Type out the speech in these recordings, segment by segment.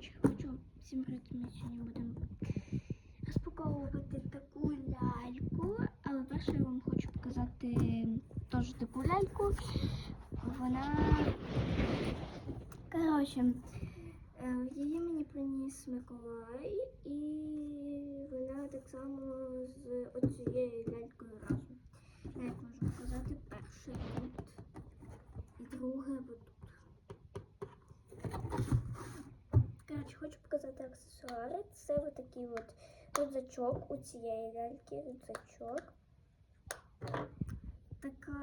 Коротше, хочу всім привіт, ми сьогодні будемо розпаковувати таку ляльку. Але перше я вам хочу показати теж таку ляльку. Вона. Коротше, е, її мені приніс Миколай, і вона так само з оцією лялькою разом. Я як можу показати перше тут і друге отут. Коротше, хочу аксесуари. Це ось такий от рюкзачок у цієї ляльки, рюкзачок. Така,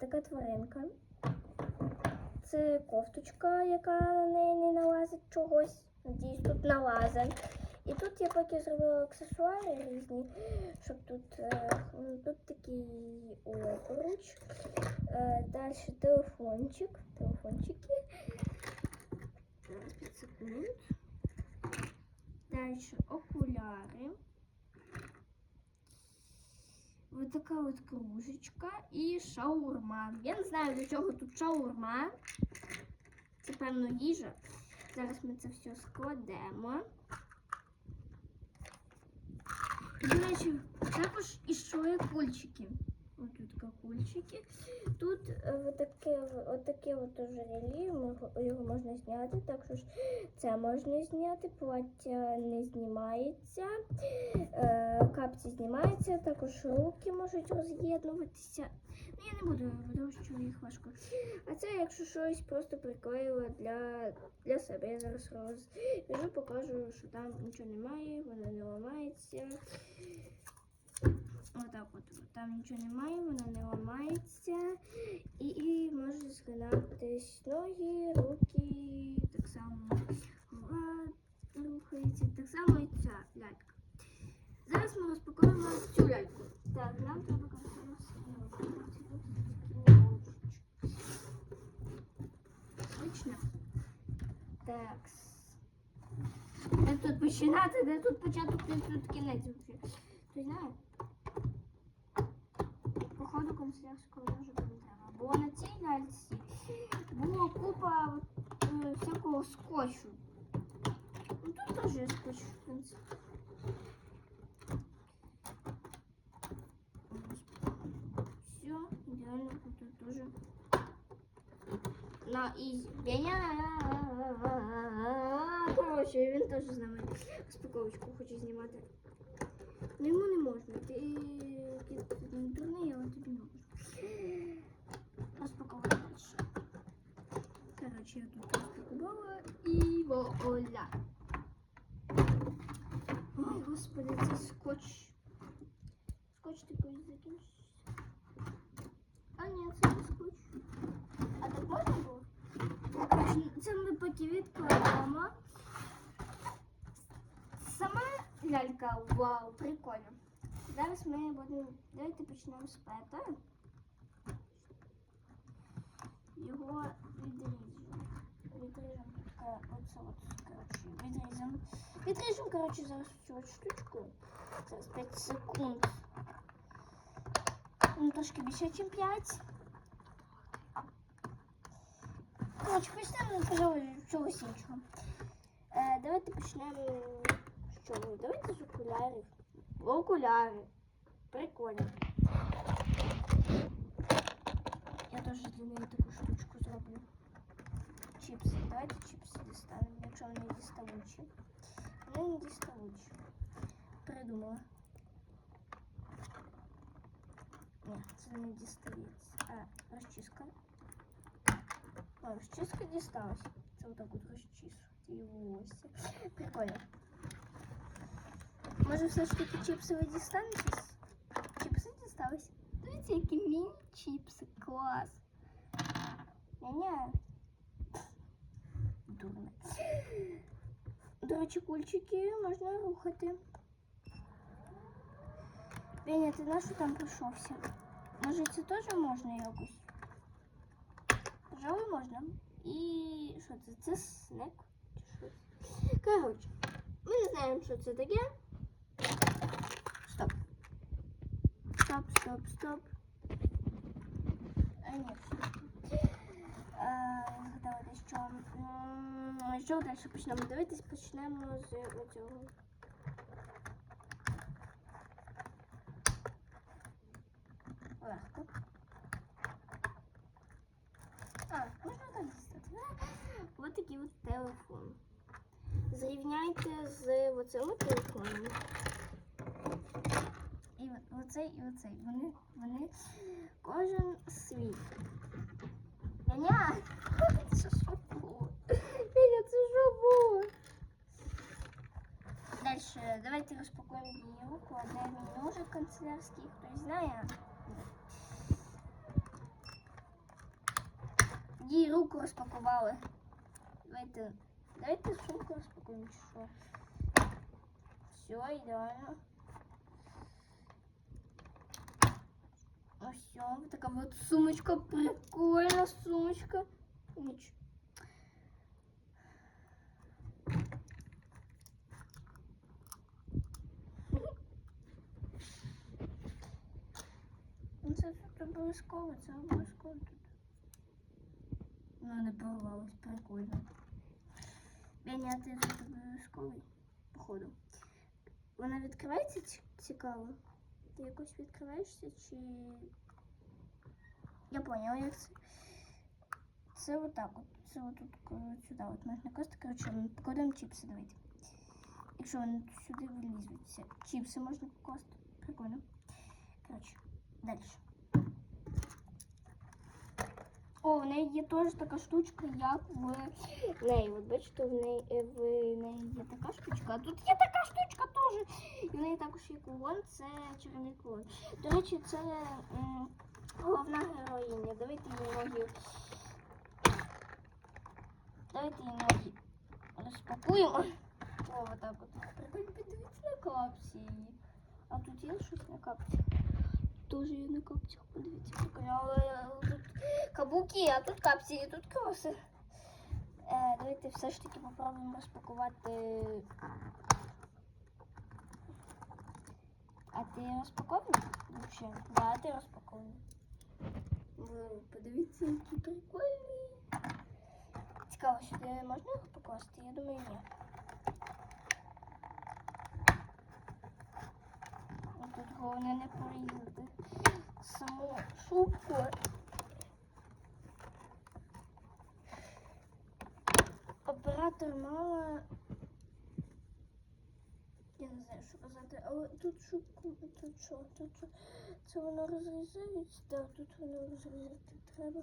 така тваринка. Це кофточка, яка на неї не налазить чогось. Надіюсь, тут налазить. І тут я поки зробила аксесуари різні, щоб тут, е, тут такий обруч. Е, Далі телефончик. Телефончики. Зараз 5 секунд. Далі окуляри. Ось така от кружечка і шаурма. Я не знаю, до чого тут шаурма. Це певно їжа. Зараз ми це все складемо. До речі, також ішли кульчики. Ось тут. Е, отаке, отаке от ожерелье, його можна зняти, також це можна зняти, плаття не знімається, е, капці знімаються, також руки можуть роз'єднуватися. Ну, я не буду, тому що їх важко. А це, якщо щось просто приклеїла для, для себе. Я зараз розв'яжу, покажу, що там нічого немає, вона не ламається. Отак от. Там нічого немає, вона не ламається. І, і може згинатись ноги, руки, так само голова рухається, так само і ця лялька. Зараз ми розпакуємо цю ляльку. Так, нам треба Точно. Так. Де тут починати, де тут початок, де тут кінець. Ти знаєш? Походу канцелярського ножика не треба. Бо на цій ляльці було купа е, всякого скотчу. Ну тут теж є скотч, в принципі. Все, идеально тут тоже. На ізі. Короче, він теж з нами розпаковочку хоче знімати. Ну йому не можна. Ти, вуаля. Ой, господи, це скотч. Скотч ти колись закінчиш. А ні, це не скотч. А так можна було? Це ми поки відкладемо. Сама лялька, вау, прикольно. Зараз ми будемо. Давайте почнемо з пета. Його відріжемо. Відріжемо таке оце от, коротше, відріжемо. Коротше, зараз цю штучку. Зараз 5 секунд. Ну, трошки більше, ніж 5. Коротше, почнемо, пожалуй, чогось іншого. Е, давайте почнемо з чого? Давайте з окулярів. Окуляри. Прикольно. Я теж для неї таку штучку зроблю. Чіпси. Давайте чіпси дістанемо, якщо вони діставучі. Вони не діставучі. Придумала. Ні, це не дістається. А, розчіска. А, розчіска дісталась. Це отак от розчісувати і волосся. Прикольно. Може все ж таки чіпси ви дістанетесь? Чіпси дістались? Дивіться, які міні-чіпси. Клас. Ня-ня. Дурне. До речі, кульчики можна рухати. Веня, ти на що там прийшовся? Може це теж можна якось? Пожалуй, можна. І що це? Це снек? Чи що це? Коротше, ми не знаємо, що це таке. Стоп. Стоп, стоп, стоп. М, що далі почнемо дивитись, почнемо з оцього. Легко. А, можна так дістати. Ось такий от телефон. Зрівняйте з оцим телефоном. І оцей, і оцей. Вони, вони кожен свій. Няня! Що було? Няня, це що було? Дальше, давайте розпакуємо її руку. А де мій ножик канцелярський, хтось знає? Її руку розпакували. Давайте, давайте сумку розпакуємо, чи що. Все, ідеально. Ось все, така вот сумочка, прикольна сумочка. Ніч. Ну, Це тут обов'язково, це обов'язково тут. Ну, не порвалось, прикольно. Беня, ти тут обов'язковий, походу. Вона відкривається цікаво? Ти якось відкриваєшся чи. Я поняла, як це. Це отак от. Це отут е, сюди от можна класти. Коротше, покладемо чіпси, давайте. Якщо вони сюди вилізуть. Чіпси можна покласти. Прикольно. Коротше, далі. О, в неї є теж така штучка, як в неї. От бачите, в неї, е, в неї є така штучка, а тут є така штучка теж. І в неї також є кулон, це чарівний кулон. До речі, це м, головна героїня. Давайте її ноги. Давайте її ноги розпакуємо. О, отак от. Прикольно, подивіться на капці. А тут є щось на капці? Тоже є на капцях, подивіться. Тут каблуки, а тут капці, і тут кроси. Е, давайте все ж таки попробуємо розпакувати. А ти розпакований? Вообще? Да, ти розпакований. Ви подивіться, які прикольні. Цікаво, сюди можна їх покласти? Я думаю, ні. Ну, Тут головне не порізати саму шубку. Оператор мала. Я не знаю, що казати, але тут шубку, тут що, тут що? Це воно розрізається? Так, тут воно розрізати треба.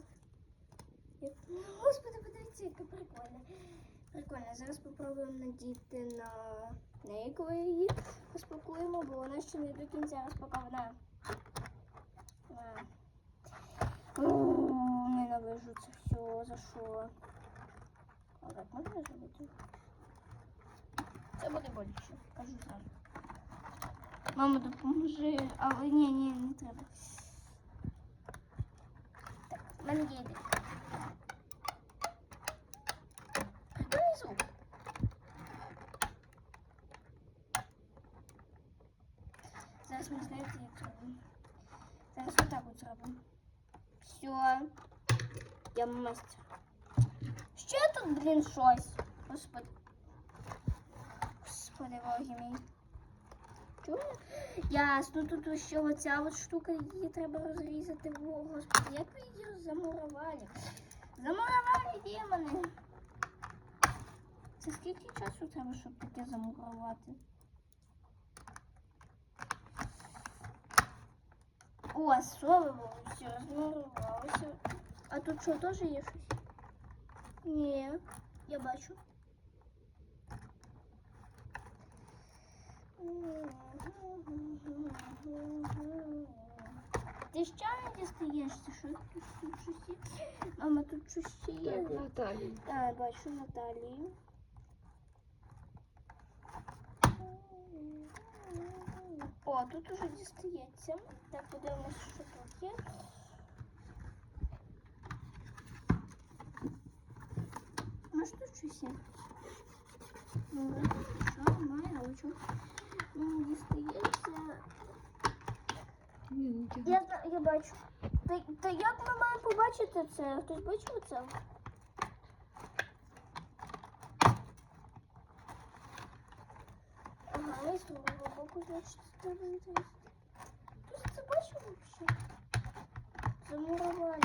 Господи, подивіться, яка прикольна. Прикольно. Зараз спробуємо надіти на неї, коли її розпакуємо, бо вона ще не до кінця розпакована. А. О, Ненавижу це все. За що? А так можна зробити? Це буде боляче, кажу зразу. Мама, допоможи. Але ні, ні, не треба. Так, в мене є ідея. Зараз отак от зробимо. Все. Я мастер. Ще тут, блін, щось. Господи. Господи, боги мій. Чули? Ясно, тут ще оця от штука, її треба розрізати. О, Господи, як ви її замурували? Замурували демони. Це скільки часу треба, щоб таке замурувати? О, все, розмурувалося. А тут що, теж є щось? Ні, я бачу. Ти ще не дістаєшся? Що тут, щось є? Мама, тут щось ще є. Так, Наталі. А, бачу Наталію. О, тут уже дістається. Так, подивимося, що тут є. Ну що тут щось є? Ну, що, немає, але чого? Ну, дістається. Ну, я, я бачу. Та, та як ми маємо побачити це? Хтось бачив це? Ага, я це треба інтересно. Ти ж це бачив взагалі? Замурували.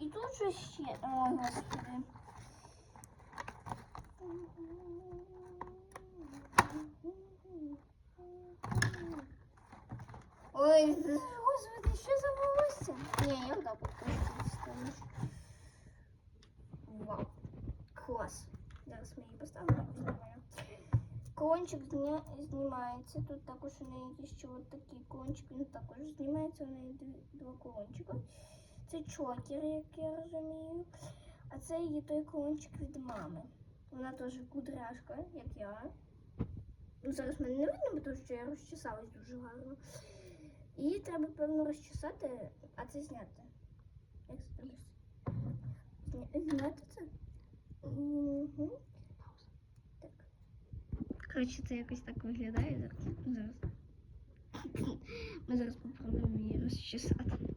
І тут же ще. О, господи. Ой, з- господи, що за волосся? Ні, я так ставлю. Вау. Клас. Зараз ми її поставимо. якось нормально. Кончик зня... знімається. Тут також у неї є ще от такий кончик, він також знімається. У неї два кончика. Це чокер, як я розумію. А це її той кончик від мами. Вона теж кудряшка, як я. Ну, зараз мене не видно, тому що я розчесалась дуже гарно. І треба, певно, розчесати, а це зняти. Як це робиться? Зняти це? Угу. Коротше, це якось так виглядає. Зараз. Ми зараз попробуємо її розчесати.